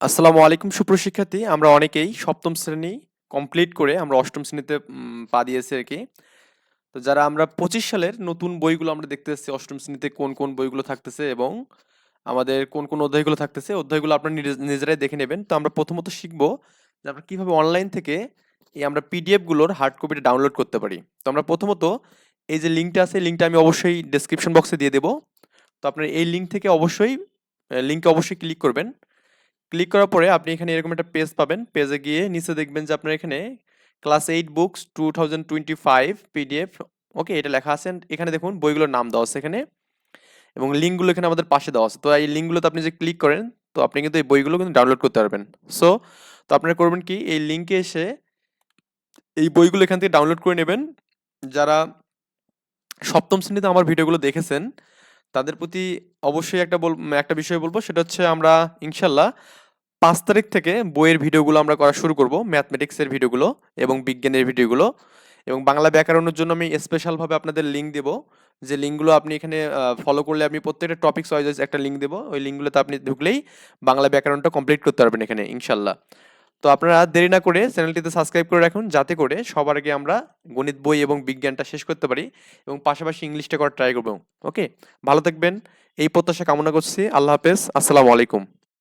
আসসালামু আলাইকুম সুপ্রশিক্ষার্থী আমরা অনেকেই সপ্তম শ্রেণি কমপ্লিট করে আমরা অষ্টম শ্রেণীতে পা দিয়েছি আর কি। তো যারা আমরা পঁচিশ সালের নতুন বইগুলো আমরা দেখতে এসেছি, অষ্টম শ্রেণীতে কোন কোন বইগুলো থাকতেছে এবং আমাদের কোন কোন অধ্যায়গুলো থাকতেছে, অধ্যায়গুলো আপনারা নিজে- নিজেরাই দেখে নেবেন। তো আমরা প্রথমত শিখব যে আমরা কীভাবে অনলাইন থেকে এই আমরা পিডিএফগুলোর হার্ড কপিটা ডাউনলোড করতে পারি। তো আমরা প্রথমত এই যে লিঙ্কটা আছে লিঙ্কটা আমি অবশ্যই ডেসক্রিপশন বক্সে দিয়ে দেবো। তো আপনার এই লিঙ্ক থেকে অবশ্যই লিঙ্কে অবশ্যই ক্লিক করবেন। ক্লিক করার পরে আপনি এখানে এরকম একটা পেজ পাবেন। পেজে গিয়ে নিচে দেখবেন যে আপনার এখানে class eight books two thousand twenty five PDF, okay, এটা লেখা আছে। এখানে দেখুন বইগুলোর নাম দেওয়া আছে এখানে এবং লিঙ্কগুলো এখানে আমাদের পাশে দেওয়া আছে। তো এই লিঙ্কগুলোতে আপনি যে ক্লিক করেন, তো আপনি কিন্তু এই বইগুলো কিন্তু ডাউনলোড করতে পারবেন। সো, তো আপনারা করবেন কি, এই লিঙ্কে এসে এই বইগুলো এখান থেকে ডাউনলোড করে নেবেন। যারা সপ্তম শ্রেণীতে আমার ভিডিওগুলো দেখেছেন তাদের প্রতি অবশ্যই একটা বল একটা বিষয় বলব, সেটা হচ্ছে আমরা, ইনশাল্লাহ পাঁচ তারিখ থেকে বইয়ের ভিডিওগুলো আমরা করা শুরু করব, ম্যাথমেটিক্সের ভিডিওগুলো এবং বিজ্ঞানের ভিডিওগুলো। এবং বাংলা ব্যাকরণের জন্য আমি স্পেশালভাবে আপনাদের লিঙ্ক দেবো, যে লিঙ্কগুলো আপনি এখানে ফলো করলে আমি প্রত্যেকটা টপিক ওয়াইজ একটা লিঙ্ক দেবো, ওই লিঙ্কগুলোতে আপনি ঢুকলেই বাংলা ব্যাকরণটা কমপ্লিট করতে পারবেন এখানে, ইনশাল্লাহ। তো আপনারা দেরি না করে চ্যানেলটিতে সাবস্ক্রাইব করে রাখুন, যাতে করে সবার আগে আমরা গণিত বই এবং বিজ্ঞানটা শেষ করতে পারি এবং পাশাপাশি ইংলিশটা করার ট্রাই করব। ওকে ভালো থাকবেন, এই প্রত্যাশা কামনা করছি। আল্লাহ হাফেজ, আসসালামু আলাইকুম।